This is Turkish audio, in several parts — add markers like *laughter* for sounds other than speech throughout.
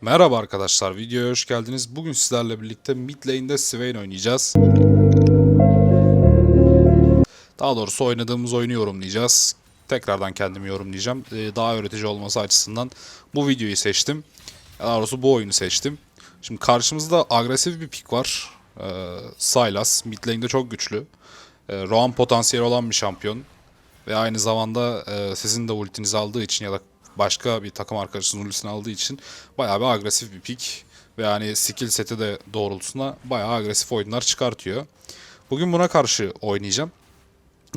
Merhaba arkadaşlar, videoya hoş geldiniz. Bugün sizlerle birlikte mid lane'de Swain oynayacağız. Daha doğrusu oynadığımız oyunu yorumlayacağız. Tekrardan kendimi yorumlayacağım. Ee, Daha öğretici olması açısından bu videoyu seçtim. Daha doğrusu bu oyunu seçtim. Şimdi karşımızda agresif bir pick var. Ee, Sylas, mid lane'de çok güçlü. Ee, Roam potansiyeli olan bir şampiyon. Ve aynı zamanda e, sizin de ultinizi aldığı için ya da başka bir takım arkadaşınızın ultisini aldığı için bayağı bir agresif bir pick. Ve yani skill seti de doğrultusunda bayağı agresif oyunlar çıkartıyor. Bugün buna karşı oynayacağım.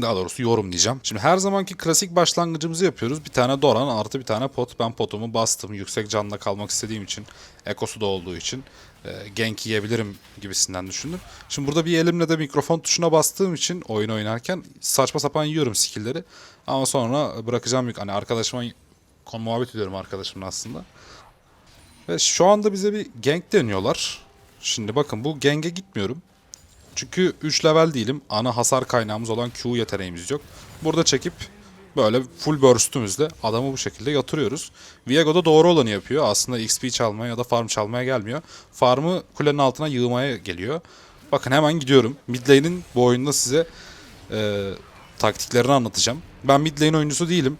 Daha doğrusu yorumlayacağım. Şimdi her zamanki klasik başlangıcımızı yapıyoruz. Bir tane Doran artı bir tane pot. Ben potumu bastım. Yüksek canla kalmak istediğim için. Ekosu da olduğu için. E, gank yiyebilirim gibisinden düşündüm. Şimdi burada bir elimle de mikrofon tuşuna bastığım için oyun oynarken saçma sapan yiyorum skill'leri. Ama sonra bırakacağım. Hani arkadaşıma konu muhabbet ediyorum arkadaşımla aslında. Ve şu anda bize bir gank deniyorlar. Şimdi bakın bu gang'e gitmiyorum. Çünkü 3 level değilim. Ana hasar kaynağımız olan Q yeteneğimiz yok. Burada çekip böyle full burst'ümüzle adamı bu şekilde yatırıyoruz. Viego da doğru olanı yapıyor. Aslında XP çalmaya ya da farm çalmaya gelmiyor. Farmı kulenin altına yığmaya geliyor. Bakın hemen gidiyorum. Mid lane'in bu oyunda size e, taktiklerini anlatacağım. Ben mid lane oyuncusu değilim.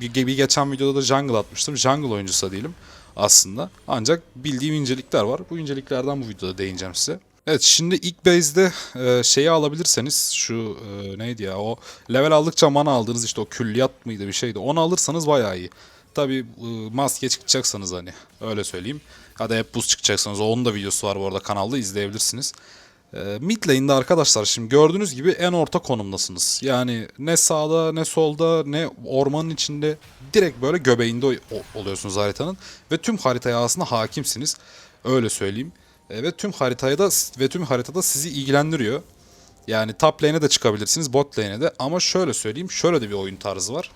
Bir geçen videoda da jungle atmıştım. Jungle oyuncusu da değilim aslında. Ancak bildiğim incelikler var. Bu inceliklerden bu videoda değineceğim size. Evet şimdi ilk base'de e, şeyi alabilirseniz şu e, neydi ya o level aldıkça mana aldığınız işte o külliyat mıydı bir şeydi onu alırsanız bayağı iyi. Tabi e, maske çıkacaksanız hani öyle söyleyeyim. Ya da hep buz çıkacaksanız onun da videosu var bu arada kanalda izleyebilirsiniz. E, mid arkadaşlar şimdi gördüğünüz gibi en orta konumdasınız. Yani ne sağda ne solda ne ormanın içinde direkt böyle göbeğinde oluyorsunuz haritanın. Ve tüm haritaya aslında hakimsiniz. Öyle söyleyeyim. E, ve tüm haritaya da ve tüm haritada sizi ilgilendiriyor. Yani top lane'e de çıkabilirsiniz, bot lane'e de. Ama şöyle söyleyeyim, şöyle de bir oyun tarzı var.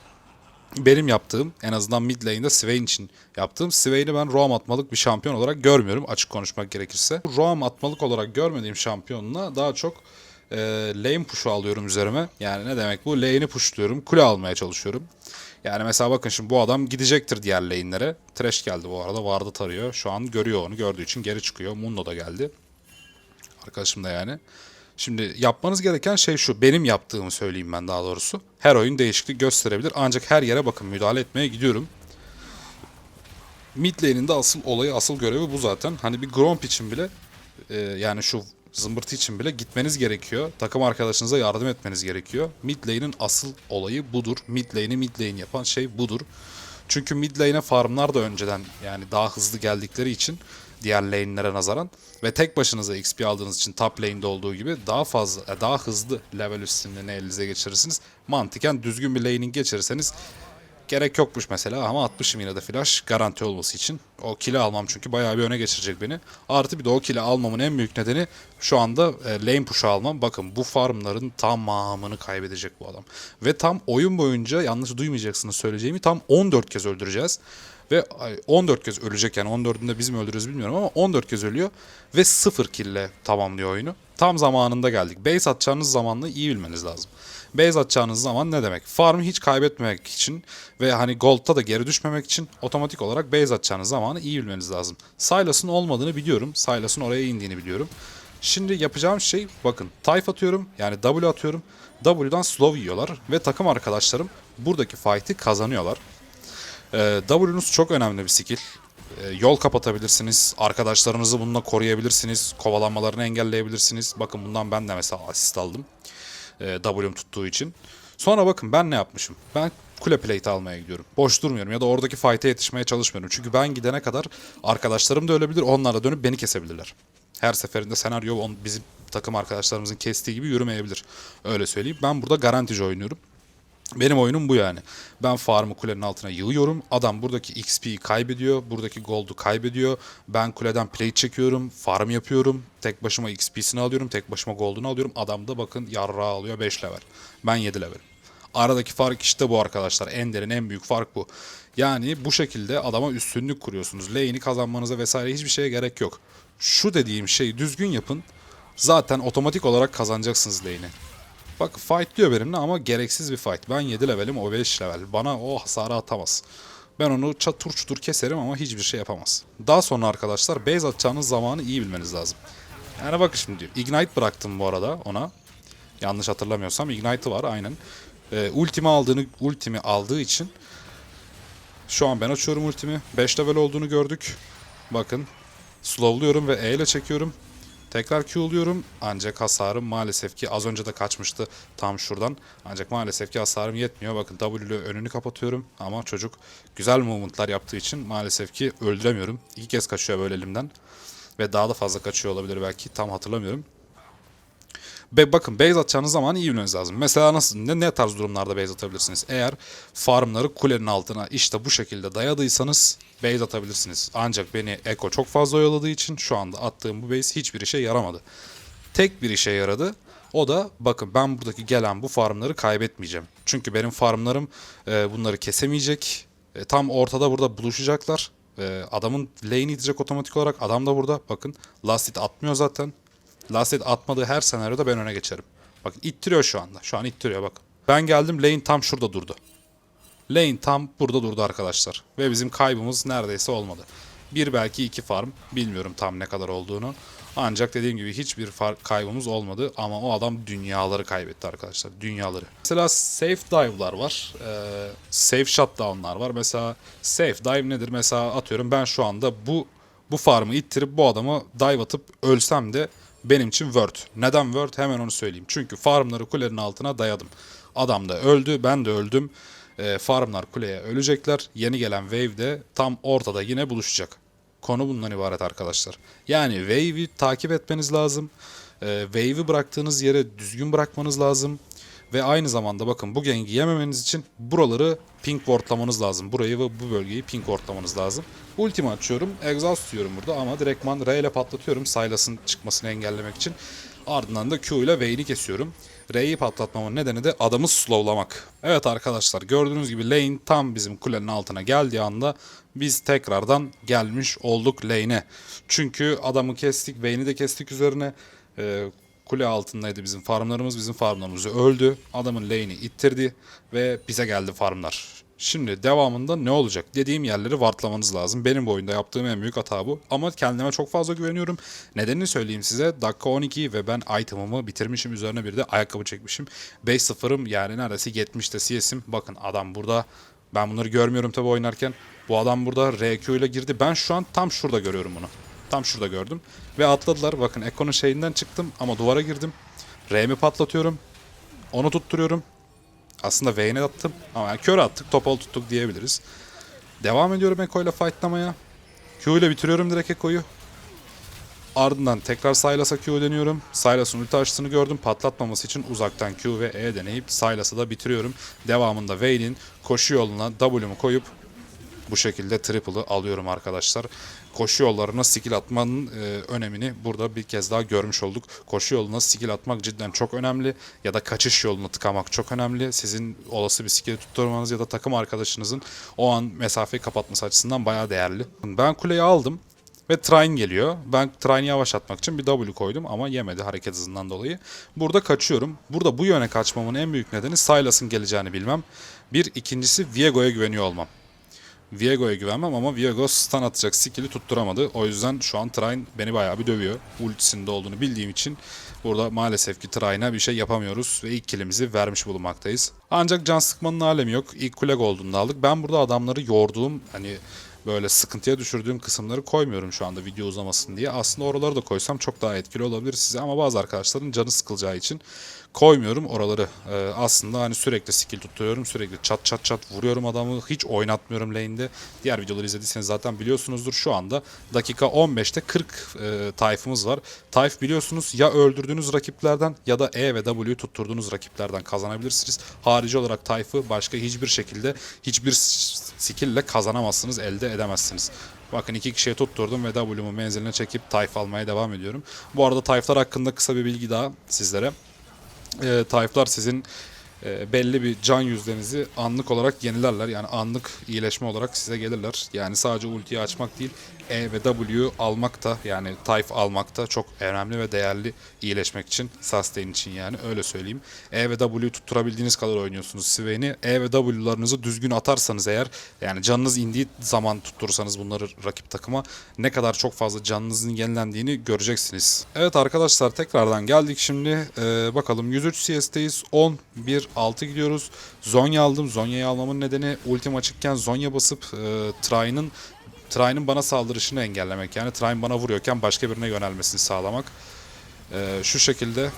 Benim yaptığım, en azından mid lane'de Swain için yaptığım, Swain'i ben roam atmalık bir şampiyon olarak görmüyorum açık konuşmak gerekirse. Roam atmalık olarak görmediğim şampiyonla daha çok e, lane push'u alıyorum üzerime. Yani ne demek bu? Lane'i pushluyorum, kule almaya çalışıyorum. Yani mesela bakın şimdi bu adam gidecektir diğer lane'lere. Trash geldi bu arada. Vardı tarıyor. Şu an görüyor onu. Gördüğü için geri çıkıyor. Mundo da geldi. Arkadaşım da yani. Şimdi yapmanız gereken şey şu. Benim yaptığımı söyleyeyim ben daha doğrusu. Her oyun değişiklik gösterebilir. Ancak her yere bakın müdahale etmeye gidiyorum. Mid lane'in de asıl olayı, asıl görevi bu zaten. Hani bir Gromp için bile e, yani şu zımbırtı için bile gitmeniz gerekiyor. Takım arkadaşınıza yardım etmeniz gerekiyor. Mid lane'in asıl olayı budur. Mid lane'i mid lane yapan şey budur. Çünkü mid lane'e farmlar da önceden yani daha hızlı geldikleri için diğer lane'lere nazaran ve tek başınıza XP aldığınız için top lane'de olduğu gibi daha fazla e, daha hızlı level üstünlüğünü elinize geçirirsiniz. Mantıken düzgün bir laning geçirirseniz Gerek yokmuş mesela ama atmışım yine de flash garanti olması için. O kili almam çünkü bayağı bir öne geçirecek beni. Artı bir de o kili almamın en büyük nedeni şu anda e, lane push'u almam. Bakın bu farmların tamamını kaybedecek bu adam. Ve tam oyun boyunca yanlış duymayacaksınız söyleyeceğimi tam 14 kez öldüreceğiz. Ve ay, 14 kez ölecek yani 14'ünde biz mi öldürürüz bilmiyorum ama 14 kez ölüyor. Ve 0 kille tamamlıyor oyunu. Tam zamanında geldik. Base atacağınız zamanla iyi bilmeniz lazım. Base atacağınız zaman ne demek? Farmı hiç kaybetmemek için ve hani Gold'da da geri düşmemek için otomatik olarak base atacağınız zamanı iyi bilmeniz lazım. Sylas'ın olmadığını biliyorum. Sylas'ın oraya indiğini biliyorum. Şimdi yapacağım şey bakın Type atıyorum yani W atıyorum. W'dan slow yiyorlar ve takım arkadaşlarım buradaki fight'i kazanıyorlar. Ee, W'nuz çok önemli bir skill. Ee, yol kapatabilirsiniz. Arkadaşlarınızı bununla koruyabilirsiniz. Kovalanmalarını engelleyebilirsiniz. Bakın bundan ben de mesela asist aldım. Ee, W'm tuttuğu için. Sonra bakın ben ne yapmışım? Ben kule plate almaya gidiyorum. Boş durmuyorum ya da oradaki fight'e yetişmeye çalışmıyorum. Çünkü ben gidene kadar arkadaşlarım da ölebilir. Onlar da dönüp beni kesebilirler. Her seferinde senaryo on, bizim takım arkadaşlarımızın kestiği gibi yürümeyebilir. Öyle söyleyeyim. Ben burada garantici oynuyorum. Benim oyunum bu yani. Ben farmı kulenin altına yığıyorum. Adam buradaki XP'yi kaybediyor. Buradaki gold'u kaybediyor. Ben kuleden plate çekiyorum. Farm yapıyorum. Tek başıma XP'sini alıyorum. Tek başıma gold'unu alıyorum. Adam da bakın yarra alıyor 5 level. Ben 7 level. Aradaki fark işte bu arkadaşlar. Ender'in en büyük fark bu. Yani bu şekilde adama üstünlük kuruyorsunuz. Lane'i kazanmanıza vesaire hiçbir şeye gerek yok. Şu dediğim şeyi düzgün yapın. Zaten otomatik olarak kazanacaksınız lane'i. Bak fight diyor benimle ama gereksiz bir fight. Ben 7 levelim o 5 level. Bana o hasarı atamaz. Ben onu çatır çutur keserim ama hiçbir şey yapamaz. Daha sonra arkadaşlar base atacağınız zamanı iyi bilmeniz lazım. Yani bakın şimdi. Ignite bıraktım bu arada ona. Yanlış hatırlamıyorsam Ignite'ı var aynen. Ee, ultimi aldığını ultimi aldığı için şu an ben açıyorum ultimi. 5 level olduğunu gördük. Bakın. Slowluyorum ve E ile çekiyorum. Tekrar Q'luyorum. Ancak hasarım maalesef ki az önce de kaçmıştı tam şuradan. Ancak maalesef ki hasarım yetmiyor. Bakın W ile önünü kapatıyorum. Ama çocuk güzel movement'lar yaptığı için maalesef ki öldüremiyorum. İki kez kaçıyor böyle elimden. Ve daha da fazla kaçıyor olabilir belki. Tam hatırlamıyorum. Be bakın base atacağınız zaman iyi bilmeniz lazım. Mesela nasıl ne, ne tarz durumlarda base atabilirsiniz? Eğer farmları kulenin altına işte bu şekilde dayadıysanız base atabilirsiniz. Ancak beni Eko çok fazla oyaladığı için şu anda attığım bu base hiçbir işe yaramadı. Tek bir işe yaradı. O da bakın ben buradaki gelen bu farmları kaybetmeyeceğim. Çünkü benim farmlarım e, bunları kesemeyecek. E, tam ortada burada buluşacaklar. E, adamın lane itecek otomatik olarak. Adam da burada. Bakın last hit atmıyor zaten. Last hit atmadığı her senaryoda ben öne geçerim. Bakın ittiriyor şu anda. Şu an ittiriyor bakın. Ben geldim lane tam şurada durdu. Lane tam burada durdu arkadaşlar. Ve bizim kaybımız neredeyse olmadı. Bir belki iki farm. Bilmiyorum tam ne kadar olduğunu. Ancak dediğim gibi hiçbir kaybımız olmadı. Ama o adam dünyaları kaybetti arkadaşlar. Dünyaları. Mesela safe dive'lar var. Ee, safe shutdown'lar var. Mesela safe dive nedir? Mesela atıyorum ben şu anda bu bu farmı ittirip bu adamı dive atıp ölsem de benim için word. Neden word? Hemen onu söyleyeyim. Çünkü farmları kulenin altına dayadım. Adam da öldü, ben de öldüm. Ee, farmlar kuleye ölecekler. Yeni gelen wave de tam ortada yine buluşacak. Konu bundan ibaret arkadaşlar. Yani wave'i takip etmeniz lazım. Ee, wave'i bıraktığınız yere düzgün bırakmanız lazım. Ve aynı zamanda bakın bu gengi yememeniz için buraları pink wardlamanız lazım. Burayı ve bu bölgeyi pink wardlamanız lazım. Ultimi açıyorum. Exhaust diyorum burada ama direktman R ile patlatıyorum. Sylas'ın çıkmasını engellemek için. Ardından da Q ile Vayne'i kesiyorum. R'yi patlatmamın nedeni de adamı slowlamak. Evet arkadaşlar gördüğünüz gibi lane tam bizim kulenin altına geldiği anda biz tekrardan gelmiş olduk lane'e. Çünkü adamı kestik, Vayne'i de kestik üzerine. Ee, kule altındaydı bizim farmlarımız. Bizim farmlarımız öldü. Adamın lane'i ittirdi ve bize geldi farmlar. Şimdi devamında ne olacak? Dediğim yerleri wardlamanız lazım. Benim bu oyunda yaptığım en büyük hata bu. Ama kendime çok fazla güveniyorum. Nedenini söyleyeyim size. Dakika 12 ve ben item'ımı bitirmişim. Üzerine bir de ayakkabı çekmişim. 5-0'ım yani neredeyse 70'te CS'im. Bakın adam burada. Ben bunları görmüyorum tabii oynarken. Bu adam burada RQ ile girdi. Ben şu an tam şurada görüyorum bunu. Tam şurada gördüm. Ve atladılar. Bakın Eko'nun şeyinden çıktım ama duvara girdim. R'mi patlatıyorum. Onu tutturuyorum. Aslında Vayne'e attım ama yani kör attık, topal tuttuk diyebiliriz. Devam ediyorum Eko ile fightlamaya. Q ile bitiriyorum direkt Eko'yu. Ardından tekrar Sylas'a Q deniyorum. Sylas'ın ulti açtığını gördüm. Patlatmaması için uzaktan Q ve E deneyip Sylas'ı da bitiriyorum. Devamında Vayne'in koşu yoluna W'mu koyup bu şekilde triple'ı alıyorum arkadaşlar. Koşu yollarına skill atmanın e, önemini burada bir kez daha görmüş olduk. Koşu yoluna skill atmak cidden çok önemli ya da kaçış yolunu tıkamak çok önemli. Sizin olası bir skill'i tutturmanız ya da takım arkadaşınızın o an mesafeyi kapatması açısından bayağı değerli. Ben kuleyi aldım. Ve Trine geliyor. Ben Trine'i yavaşlatmak için bir W koydum ama yemedi hareket hızından dolayı. Burada kaçıyorum. Burada bu yöne kaçmamın en büyük nedeni Sylas'ın geleceğini bilmem. Bir ikincisi Viego'ya güveniyor olmam. Viego'ya güvenmem ama Viego stun atacak skill'i tutturamadı. O yüzden şu an Trine beni bayağı bir dövüyor. Ultisinde olduğunu bildiğim için burada maalesef ki Trine'a bir şey yapamıyoruz ve ilk killimizi vermiş bulunmaktayız. Ancak can sıkmanın alemi yok. İlk kule olduğunda aldık. Ben burada adamları yorduğum hani böyle sıkıntıya düşürdüğüm kısımları koymuyorum şu anda video uzamasın diye. Aslında oraları da koysam çok daha etkili olabilir size ama bazı arkadaşların canı sıkılacağı için koymuyorum oraları. Ee, aslında hani sürekli skill tutturuyorum. Sürekli çat çat çat vuruyorum adamı. Hiç oynatmıyorum lane'de. Diğer videoları izlediyseniz zaten biliyorsunuzdur. Şu anda dakika 15'te 40 e, tayfımız var. Tayf biliyorsunuz ya öldürdüğünüz rakiplerden ya da E ve W'yu tutturduğunuz rakiplerden kazanabilirsiniz. Harici olarak tayfı başka hiçbir şekilde hiçbir skill kazanamazsınız, elde edemezsiniz. Bakın iki kişiye tutturdum ve W'mu menziline çekip tayf almaya devam ediyorum. Bu arada tayflar hakkında kısa bir bilgi daha sizlere e, tayflar sizin e, belli bir can yüzdenizi anlık olarak yenilerler. Yani anlık iyileşme olarak size gelirler. Yani sadece ultiyi açmak değil, E ve W almakta yani Type almakta çok önemli ve değerli iyileşmek için, sustain için yani öyle söyleyeyim. E ve W'yu tutturabildiğiniz kadar oynuyorsunuz Swain'i. E ve W'larınızı düzgün atarsanız eğer yani canınız indiği zaman tutturursanız bunları rakip takıma ne kadar çok fazla canınızın yenilendiğini göreceksiniz. Evet arkadaşlar tekrardan geldik şimdi. Ee, bakalım 103 CS'teyiz. 11-6 gidiyoruz. Zonya aldım. Zonya'yı almamın nedeni ultim açıkken Zonya basıp e, Trai'nin Trai'nin bana saldırışını engellemek. Yani Train bana vuruyorken başka birine yönelmesini sağlamak. Ee, şu şekilde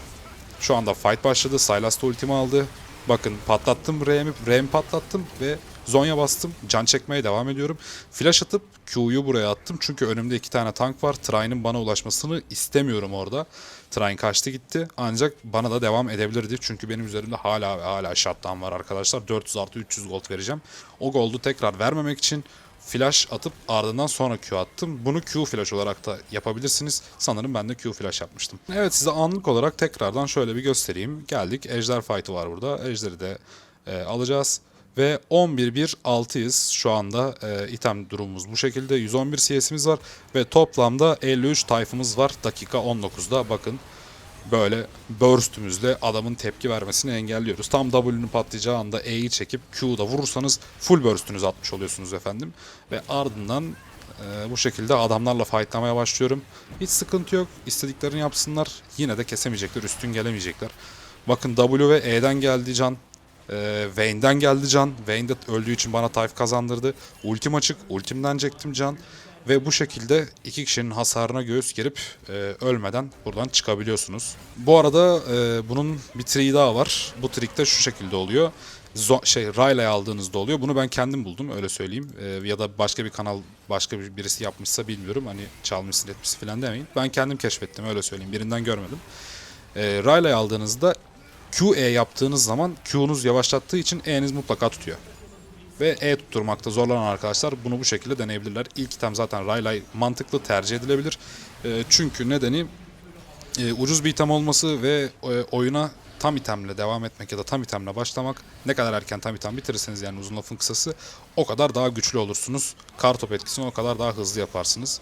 şu anda fight başladı. Sylas da ultimi aldı. Bakın patlattım R'mi, R'mi patlattım ve Zonya bastım. Can çekmeye devam ediyorum. Flash atıp Q'yu buraya attım. Çünkü önümde iki tane tank var. Train'in bana ulaşmasını istemiyorum orada. Train kaçtı gitti. Ancak bana da devam edebilirdi. Çünkü benim üzerimde hala hala shutdown var arkadaşlar. 400 artı 300 gold vereceğim. O gold'u tekrar vermemek için flash atıp ardından sonra Q attım. Bunu Q flash olarak da yapabilirsiniz. Sanırım ben de Q flash yapmıştım. Evet size anlık olarak tekrardan şöyle bir göstereyim. Geldik. Ejder fight'ı var burada. Ejder'i de e, alacağız. Ve 11-1-6'yız şu anda. E, item durumumuz bu şekilde. 111 CS'imiz var. Ve toplamda 53 tayfımız var. Dakika 19'da bakın. Böyle burst'ümüzle adamın tepki vermesini engelliyoruz. Tam W'nun patlayacağı anda E'yi çekip Q'da vurursanız full burst'ünüzü atmış oluyorsunuz efendim. Ve ardından e, bu şekilde adamlarla fightlamaya başlıyorum. Hiç sıkıntı yok. İstediklerini yapsınlar. Yine de kesemeyecekler, üstün gelemeyecekler. Bakın W ve E'den geldi can. E, Vayne'den geldi can. Vayne de öldüğü için bana tayf kazandırdı. Ultim açık. Ultimden çektim can. Ve bu şekilde iki kişinin hasarına göğüs gerip e, ölmeden buradan çıkabiliyorsunuz. Bu arada e, bunun bir triği daha var. Bu trik de şu şekilde oluyor. Zo- şey Rayla'yı aldığınızda oluyor. Bunu ben kendim buldum öyle söyleyeyim. E, ya da başka bir kanal başka bir birisi yapmışsa bilmiyorum. Hani çalmışsın etmişsin falan demeyin. Ben kendim keşfettim öyle söyleyeyim. Birinden görmedim. E, Rayla'yı aldığınızda QE yaptığınız zaman Q'nuz yavaşlattığı için E'niz mutlaka tutuyor ve E tutturmakta zorlanan arkadaşlar bunu bu şekilde deneyebilirler. İlk item zaten Raylay mantıklı tercih edilebilir. E, çünkü nedeni e, ucuz bir item olması ve e, oyuna tam itemle devam etmek ya da tam itemle başlamak ne kadar erken tam item bitirirseniz yani uzun lafın kısası o kadar daha güçlü olursunuz. Kartop etkisini o kadar daha hızlı yaparsınız.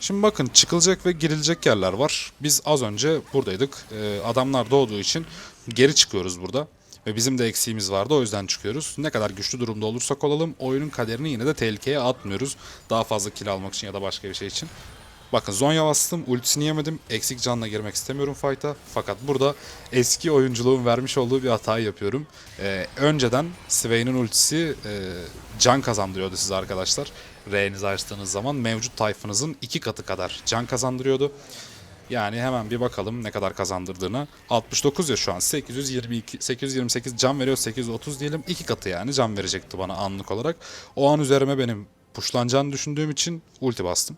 Şimdi bakın çıkılacak ve girilecek yerler var. Biz az önce buradaydık. Ee, adamlar doğduğu için geri çıkıyoruz burada. Ve bizim de eksiğimiz vardı o yüzden çıkıyoruz. Ne kadar güçlü durumda olursak olalım oyunun kaderini yine de tehlikeye atmıyoruz. Daha fazla kill almak için ya da başka bir şey için. Bakın Zonya bastım, ultisini yemedim. Eksik canla girmek istemiyorum fight'a. Fakat burada eski oyunculuğun vermiş olduğu bir hatayı yapıyorum. Ee, önceden Swain'in ultisi e, can kazandırıyordu size arkadaşlar. R'nizi açtığınız zaman mevcut tayfınızın iki katı kadar can kazandırıyordu. Yani hemen bir bakalım ne kadar kazandırdığını. 69 ya şu an 822 828 can veriyor 830 diyelim. iki katı yani can verecekti bana anlık olarak. O an üzerime benim puşlanacağını düşündüğüm için ulti bastım.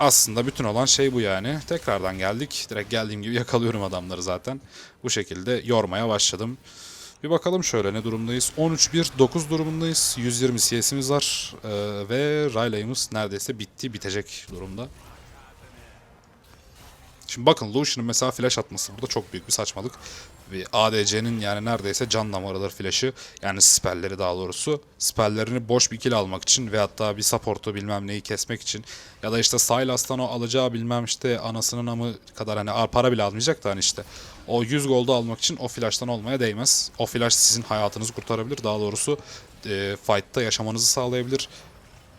Aslında bütün olan şey bu yani. Tekrardan geldik. Direkt geldiğim gibi *laughs* yakalıyorum adamları zaten. Bu şekilde yormaya başladım. Bir bakalım şöyle ne durumdayız. 13-1-9 durumundayız. 120 CS'imiz var. Ee, ve Rayleigh'ımız neredeyse bitti, bitecek durumda. Şimdi bakın Lucian'ın mesela flash atması burada çok büyük bir saçmalık. Ve ADC'nin yani neredeyse can damarıdır flash'ı. Yani spellleri daha doğrusu. Spelllerini boş bir kill almak için ve hatta bir support'u bilmem neyi kesmek için. Ya da işte Sylas'tan o alacağı bilmem işte anasının amı kadar hani para bile almayacak da hani işte. O 100 gold'u almak için o flash'tan olmaya değmez. O flash sizin hayatınızı kurtarabilir. Daha doğrusu e, fight'ta yaşamanızı sağlayabilir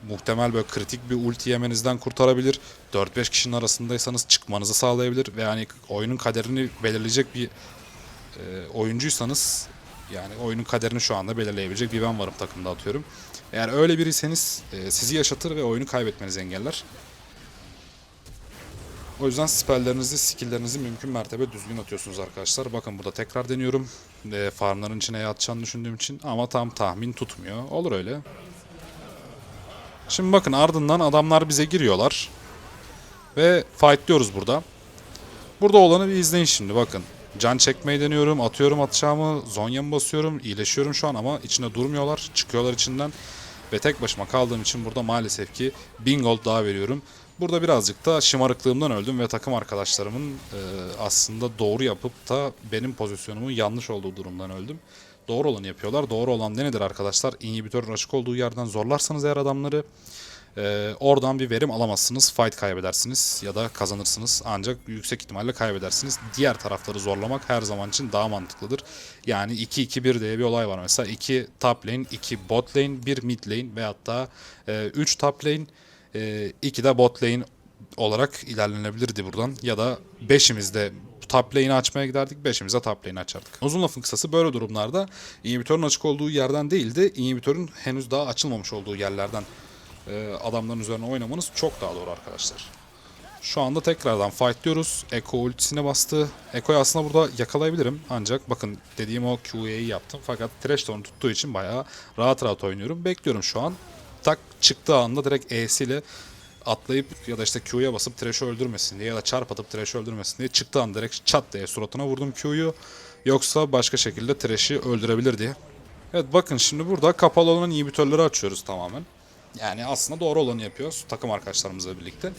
muhtemel böyle kritik bir ulti yemenizden kurtarabilir. 4-5 kişinin arasındaysanız çıkmanızı sağlayabilir ve yani oyunun kaderini belirleyecek bir e, oyuncuysanız yani oyunun kaderini şu anda belirleyebilecek bir ben varım takımda atıyorum. Eğer öyle biriyseniz e, sizi yaşatır ve oyunu kaybetmenizi engeller. O yüzden spelllerinizi, skilllerinizi mümkün mertebe düzgün atıyorsunuz arkadaşlar. Bakın burada tekrar deniyorum. E, farmların içine yatacağını düşündüğüm için ama tam tahmin tutmuyor. Olur öyle. Şimdi bakın ardından adamlar bize giriyorlar. Ve fightlıyoruz burada. Burada olanı bir izleyin şimdi bakın. Can çekmeyi deniyorum, atıyorum atacağımı, zonyamı basıyorum, iyileşiyorum şu an ama içinde durmuyorlar, çıkıyorlar içinden. Ve tek başıma kaldığım için burada maalesef ki 1000 gold daha veriyorum. Burada birazcık da şımarıklığımdan öldüm ve takım arkadaşlarımın e, aslında doğru yapıp da benim pozisyonumun yanlış olduğu durumdan öldüm. Doğru olanı yapıyorlar. Doğru olan ne nedir arkadaşlar? İnhibitörün açık olduğu yerden zorlarsanız eğer adamları Ee, oradan bir verim alamazsınız. Fight kaybedersiniz ya da kazanırsınız. Ancak yüksek ihtimalle kaybedersiniz. Diğer tarafları zorlamak her zaman için daha mantıklıdır. Yani 2-2-1 diye bir olay var mesela. 2 top lane, 2 bot lane, 1 mid lane ve hatta 3 top lane, 2 de bot lane olarak ilerlenebilirdi buradan. Ya da 5'imiz de top lane'i açmaya giderdik. 5'imiz de top açardık. Uzun lafın kısası böyle durumlarda inhibitörün açık olduğu yerden değil de henüz daha açılmamış olduğu yerlerden e, adamların üzerine oynamanız çok daha doğru arkadaşlar. Şu anda tekrardan fightlıyoruz. Echo ultisine bastı. Echo'yu aslında burada yakalayabilirim. Ancak bakın dediğim o QA'yı yaptım. Fakat de onu tuttuğu için bayağı rahat rahat oynuyorum. Bekliyorum şu an. Tak çıktığı anda direkt E'siyle atlayıp ya da işte Q'ya basıp Thresh'i öldürmesin diye ya da çarp atıp Thresh'i öldürmesin diye çıktığı an direkt çat diye suratına vurdum Q'yu. Yoksa başka şekilde Thresh'i öldürebilir diye. Evet bakın şimdi burada kapalı olan inhibitörleri açıyoruz tamamen. Yani aslında doğru olanı yapıyoruz takım arkadaşlarımızla birlikte.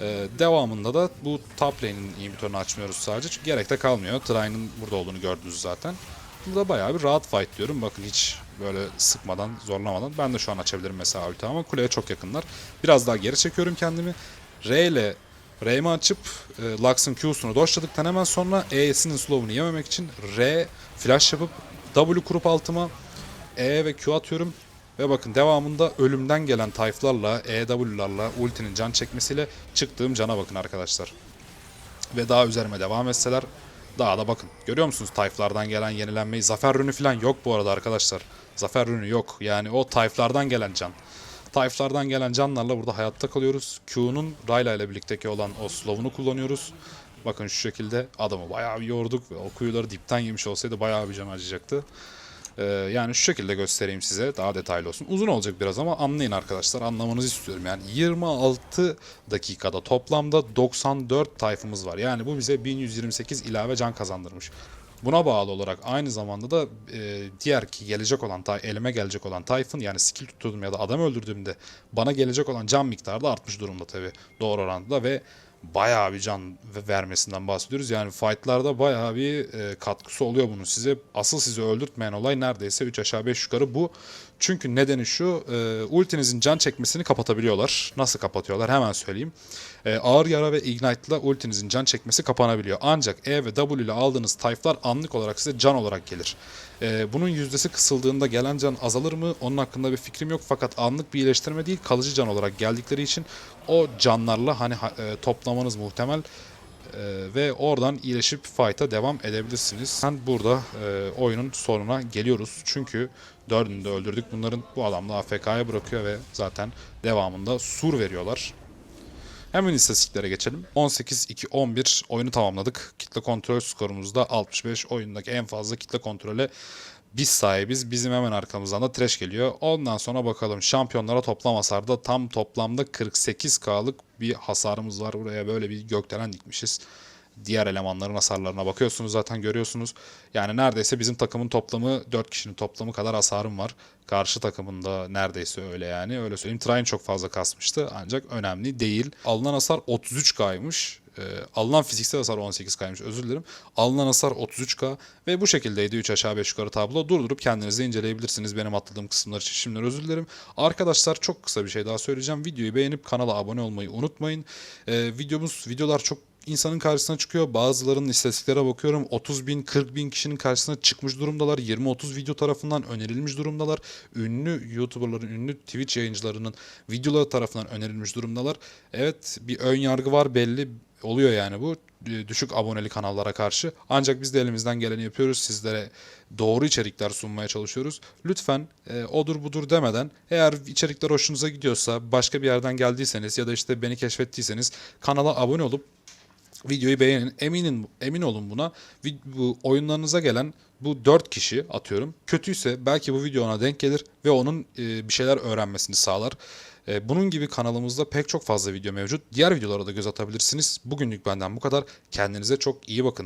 Ee, devamında da bu top lane'in inhibitörünü açmıyoruz sadece. Çünkü gerek de kalmıyor. Trine burada olduğunu gördünüz zaten. Burada bayağı bir rahat fight diyorum. Bakın hiç böyle sıkmadan, zorlamadan. Ben de şu an açabilirim mesela ulti ama kuleye çok yakınlar. Biraz daha geri çekiyorum kendimi. R ile R'mi açıp e, Lux'ın Q'sunu doşladıktan hemen sonra E'sinin slow'unu yememek için R flash yapıp W kurup altıma E ve Q atıyorum. Ve bakın devamında ölümden gelen tayflarla, EW'larla, ultinin can çekmesiyle çıktığım cana bakın arkadaşlar. Ve daha üzerime devam etseler daha da bakın. Görüyor musunuz tayflardan gelen yenilenmeyi? Zafer rünü falan yok bu arada arkadaşlar. Zafer rünü yok. Yani o tayflardan gelen can. Tayflardan gelen canlarla burada hayatta kalıyoruz. Q'nun Rayla ile birlikteki olan o slow'unu kullanıyoruz. Bakın şu şekilde adamı bayağı bir yorduk. ve O kuyuları dipten yemiş olsaydı bayağı bir can acıyacaktı. Ee, yani şu şekilde göstereyim size daha detaylı olsun. Uzun olacak biraz ama anlayın arkadaşlar anlamanızı istiyorum. Yani 26 dakikada toplamda 94 tayfımız var. Yani bu bize 1128 ilave can kazandırmış. Buna bağlı olarak aynı zamanda da e, diğer ki gelecek olan elime gelecek olan tayfın yani skill tuttuğum ya da adam öldürdüğümde bana gelecek olan can miktarı da artmış durumda tabi doğru orantıda ve bayağı bir can ve- vermesinden bahsediyoruz. Yani fightlarda bayağı bir e, katkısı oluyor bunun size. Asıl sizi öldürtmeyen olay neredeyse 3 aşağı 5 yukarı bu. Çünkü nedeni şu e, ultinizin can çekmesini kapatabiliyorlar. Nasıl kapatıyorlar hemen söyleyeyim. E, ağır yara ve ignite ile ultinizin can çekmesi kapanabiliyor. Ancak E ve W ile aldığınız tayflar anlık olarak size can olarak gelir. E, bunun yüzdesi kısıldığında gelen can azalır mı? Onun hakkında bir fikrim yok. Fakat anlık bir iyileştirme değil kalıcı can olarak geldikleri için o canlarla hani ha- e, toplamanız muhtemel e, ve oradan iyileşip fight'a devam edebilirsiniz. Ben burada e, oyunun sonuna geliyoruz. Çünkü dördünü de öldürdük. Bunların bu adam da AFK'ya bırakıyor ve zaten devamında sur veriyorlar. Hemen istatistiklere geçelim. 18-2-11 oyunu tamamladık. Kitle kontrol skorumuzda 65. Oyundaki en fazla kitle kontrole biz sahibiz. Bizim hemen arkamızdan da trash geliyor. Ondan sonra bakalım şampiyonlara toplam hasarda tam toplamda 48K'lık bir hasarımız var. Buraya böyle bir gökdelen dikmişiz. Diğer elemanların hasarlarına bakıyorsunuz zaten görüyorsunuz. Yani neredeyse bizim takımın toplamı 4 kişinin toplamı kadar hasarım var. Karşı takımında neredeyse öyle yani. Öyle söyleyeyim. Trine çok fazla kasmıştı ancak önemli değil. Alınan hasar 33K'ymış. Ee, alınan fiziksel hasar 18K'ymış özür dilerim. Alınan hasar 33K ve bu şekildeydi 3 aşağı 5 yukarı tablo. Durdurup kendiniz de inceleyebilirsiniz benim atladığım kısımlar için. Şimdiden özür dilerim. Arkadaşlar çok kısa bir şey daha söyleyeceğim. Videoyu beğenip kanala abone olmayı unutmayın. Ee, videomuz videolar çok insanın karşısına çıkıyor. Bazılarının istatistiklere bakıyorum. 30 bin, 40 bin kişinin karşısına çıkmış durumdalar. 20-30 video tarafından önerilmiş durumdalar. Ünlü YouTuber'ların, ünlü Twitch yayıncılarının videoları tarafından önerilmiş durumdalar. Evet bir ön yargı var belli oluyor yani bu e, düşük aboneli kanallara karşı. Ancak biz de elimizden geleni yapıyoruz. Sizlere doğru içerikler sunmaya çalışıyoruz. Lütfen e, odur budur demeden eğer içerikler hoşunuza gidiyorsa başka bir yerden geldiyseniz ya da işte beni keşfettiyseniz kanala abone olup videoyu beğenin. Eminin emin olun buna. Bu oyunlarınıza gelen bu 4 kişi atıyorum. Kötüyse belki bu video ona denk gelir ve onun e, bir şeyler öğrenmesini sağlar. E, bunun gibi kanalımızda pek çok fazla video mevcut. Diğer videolara da göz atabilirsiniz. Bugünlük benden bu kadar. Kendinize çok iyi bakın.